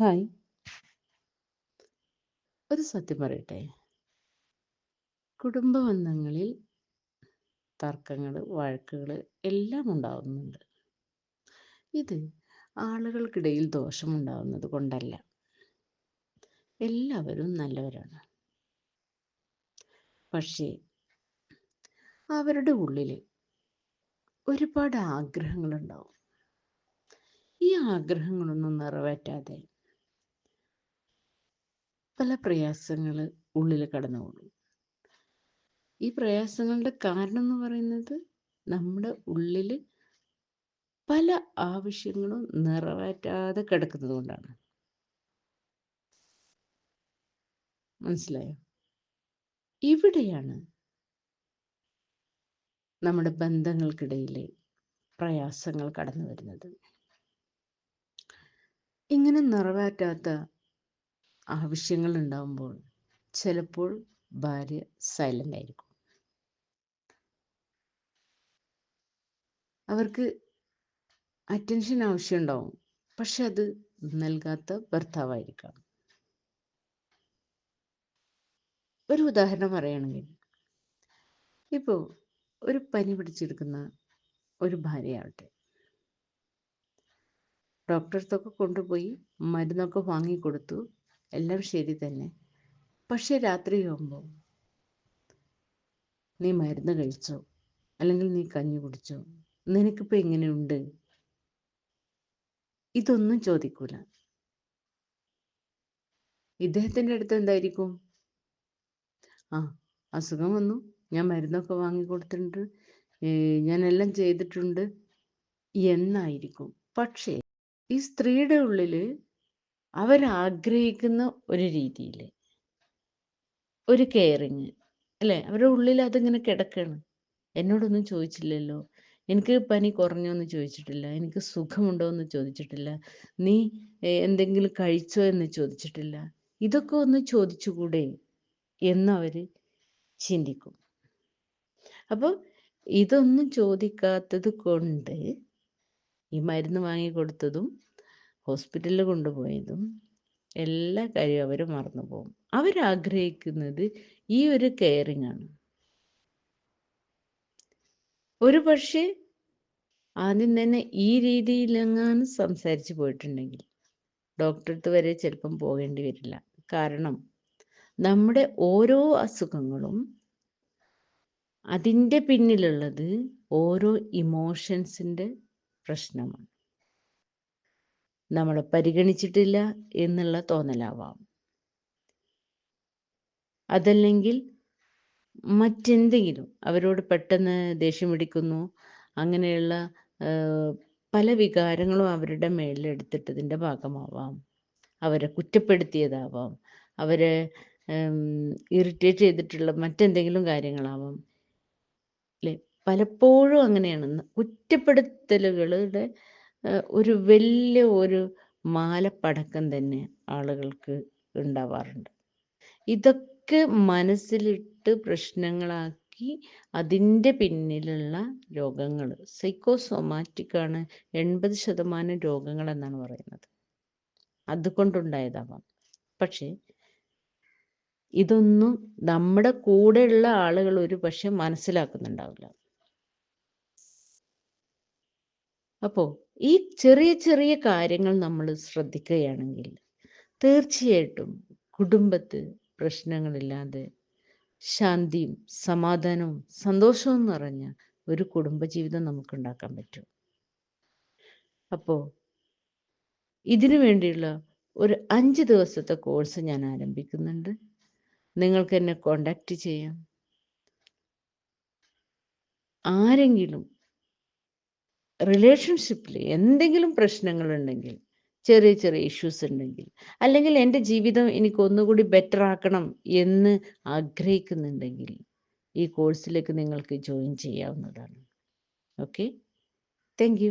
Hi. ഒരു സത്യം പറയട്ടെ. കുടുംബ ബന്ധങ്ങളിൽ തർക്കങ്ങൾ വഴക്കുകൾ എല്ലാം ഉണ്ടാവുന്നുണ്ട്. ഇത് ആളുകൾക്കിടയിൽ ദോഷമുണ്ടാവുന്നത് കൊണ്ടല്ല. എല്ലാവരും നല്ലവരാണ്. പക്ഷേ അവരുടെ ഉള്ളിൽ ഒരുപാട് ആഗ്രഹങ്ങളുണ്ടാവും. ഈ ആഗ്രഹങ്ങളൊന്നും നിറവേറ്റാതെ പല പ്രയാസങ്ങൾ ഉള്ളിൽ കടന്നുകൊള്ളും ഈ പ്രയാസങ്ങളുടെ കാരണം എന്ന് പറയുന്നത് നമ്മുടെ ഉള്ളിൽ പല ആവശ്യങ്ങളും നിറവേറ്റാതെ കിടക്കുന്നത് കൊണ്ടാണ്. മനസ്സിലായോ? ഇവിടെയാണ് നമ്മുടെ ബന്ധങ്ങൾക്കിടയിലെ പ്രയാസങ്ങൾ കടന്നു വരുന്നത് ഇങ്ങനെ നിറവേറ്റാത്ത ആവശ്യങ്ങൾ ഉണ്ടാകുമ്പോൾ ചിലപ്പോൾ ഭാര്യ സൈലന്റ് ആയിരിക്കും. അവർക്ക് അറ്റൻഷൻ ആവശ്യമുണ്ടാവും. പക്ഷെ അത് നൽകാത്ത ഭർത്താവായിരിക്കാം. ഒരു ഉദാഹരണം പറയുകയാണെങ്കിൽ ഇപ്പോൾ ഒരു പനി പിടിച്ചെടുക്കുന്ന ഒരു ഭാര്യയാവട്ടെ. ഡോക്ടർക്കൊക്കെ കൊണ്ടുപോയി മരുന്നൊക്കെ വാങ്ങിക്കൊടുത്തു. എല്ലാം ശരി തന്നെ. പക്ഷെ രാത്രിയാകുമ്പോൾ നീ മരുന്ന് കഴിച്ചോ? അല്ലെങ്കിൽ നീ കഞ്ഞി കുടിച്ചോ? നിനക്കിപ്പോൾ എങ്ങനെയുണ്ട്? ഇതൊന്നും ചോദിക്കൂല. ഇദ്ദേഹത്തിന്റെ അടുത്ത് എന്തായിരിക്കും? ആ അസുഖം വന്നു. ഞാൻ മരുന്നൊക്കെ വാങ്ങി വാങ്ങിക്കൊടുത്തിട്ടുണ്ട് ഞാനെല്ലാം ചെയ്തിട്ടുണ്ട്. എന്നായിരിക്കും. പക്ഷേ ഈ സ്ത്രീയുടെ ഉള്ളിൽ അവരാഗ്രഹിക്കുന്ന ഒരു രീതിയിൽ ഒരു കെയറിങ് അല്ലേ? അവരുടെ ഉള്ളിൽ അതിങ്ങനെ കിടക്കണം. എന്നോടൊന്നും ചോദിച്ചില്ലല്ലോ. എനിക്ക് പനി കുറഞ്ഞോ എന്ന് ചോദിച്ചിട്ടില്ല. എനിക്ക് സുഖമുണ്ടോ എന്ന് ചോദിച്ചിട്ടില്ല. നീ എന്തെങ്കിലും കഴിച്ചോ എന്ന് ചോദിച്ചിട്ടില്ല. ഇതൊക്കെ ഒന്ന് ചോദിച്ചുകൂടെ എന്നവർ ചിന്തിക്കും. അപ്പോൾ ഇതൊന്നും ചോദിക്കാത്തത് കൊണ്ട് ഈ മരുന്ന് വാങ്ങി കൊടുത്തതും ഹോസ്പിറ്റലിൽ കൊണ്ടുപോയതും എല്ലാ കാര്യവും അവർ മറന്നു പോകും അവരാഗ്രഹിക്കുന്നത് ഈ ഒരു കെയറിങ് ആണ്. ഒരു പക്ഷേ ആദ്യം തന്നെ ഈ രീതിയിലെങ്ങാനും സംസാരിച്ചു പോയിട്ടുണ്ടെങ്കിൽ ഡോക്ടറടുത്ത് വരെ ചിലപ്പം പോകേണ്ടി വരില്ല. കാരണം നമ്മുടെ ഓരോ അസുഖങ്ങളും അതിന്റെ പിന്നിലുള്ളത് ഓരോ ഇമോഷൻസിന്റെ പ്രശ്നമാണ്. നമ്മളെ പരിഗണിച്ചിട്ടില്ല എന്നുള്ള തോന്നലാവാം. അതല്ലെങ്കിൽ മറ്റെന്തെങ്കിലും അവരോട് പെട്ടെന്ന് ദേഷ്യം പിടിക്കുന്നു അങ്ങനെയുള്ള പല വികാരങ്ങളും അവരുടെ മേളിലെടുത്തിട്ടതിന്റെ ഭാഗമാവാം. അവരെ കുറ്റപ്പെടുത്തിയതാവാം. അവരെ ഇറിറ്റേറ്റ് ചെയ്തിട്ടുള്ള മറ്റെന്തെങ്കിലും കാര്യങ്ങളാവാം. അല്ലേ പലപ്പോഴും അങ്ങനെയാണ്. കുറ്റപ്പെടുത്തലുകളുടെ ഒരു വലിയ ഒരു മാലപ്പടക്കം തന്നെ ആളുകൾക്ക് ഉണ്ടാവാറുണ്ട്. ഇതൊക്കെ മനസ്സിലിട്ട് പ്രശ്നങ്ങളാക്കി അതിന്റെ പിന്നിലുള്ള രോഗങ്ങൾ സൈക്കോസൊമാറ്റിക്കാണ് എൺപത് ശതമാനം രോഗങ്ങൾ എന്നാണ് പറയുന്നത്. അതുകൊണ്ടുണ്ടായതാവാം. പക്ഷേ ഇതൊന്നും നമ്മുടെ കൂടെയുള്ള ആളുകൾ ഒരു പക്ഷെ മനസ്സിലാക്കുന്നുണ്ടാവില്ല. അപ്പോൾ ഈ ചെറിയ ചെറിയ കാര്യങ്ങൾ നമ്മൾ ശ്രദ്ധിക്കുകയാണെങ്കിൽ തീർച്ചയായിട്ടും കുടുംബത്ത് പ്രശ്നങ്ങളില്ലാതെ ശാന്തിയും സമാധാനവും സന്തോഷവും നിറഞ്ഞ ഒരു കുടുംബജീവിതം നമുക്ക് ഉണ്ടാക്കാൻ പറ്റും. അപ്പോ ഇതിനു വേണ്ടിയുള്ള ഒരു അഞ്ച് ദിവസത്തെ കോഴ്സ് ഞാൻ ആരംഭിക്കുന്നുണ്ട്. നിങ്ങൾക്ക് എന്നെ കോണ്ടാക്ട് ചെയ്യാം. ആരെങ്കിലും റിലേഷൻഷിപ്പിൽ എന്തെങ്കിലും പ്രശ്നങ്ങളുണ്ടെങ്കിൽ ചെറിയ ചെറിയ ഇഷ്യൂസ് ഉണ്ടെങ്കിൽ അല്ലെങ്കിൽ എന്റെ ജീവിതം എനിക്ക് ഒന്നുകൂടി ബെറ്റർ ആക്കണം എന്ന് ആഗ്രഹിക്കുന്നുണ്ടെങ്കിൽ ഈ കോഴ്സിലേക്ക് നിങ്ങൾക്ക് ജോയിൻ ചെയ്യാവുന്നതാണ്. Okay thank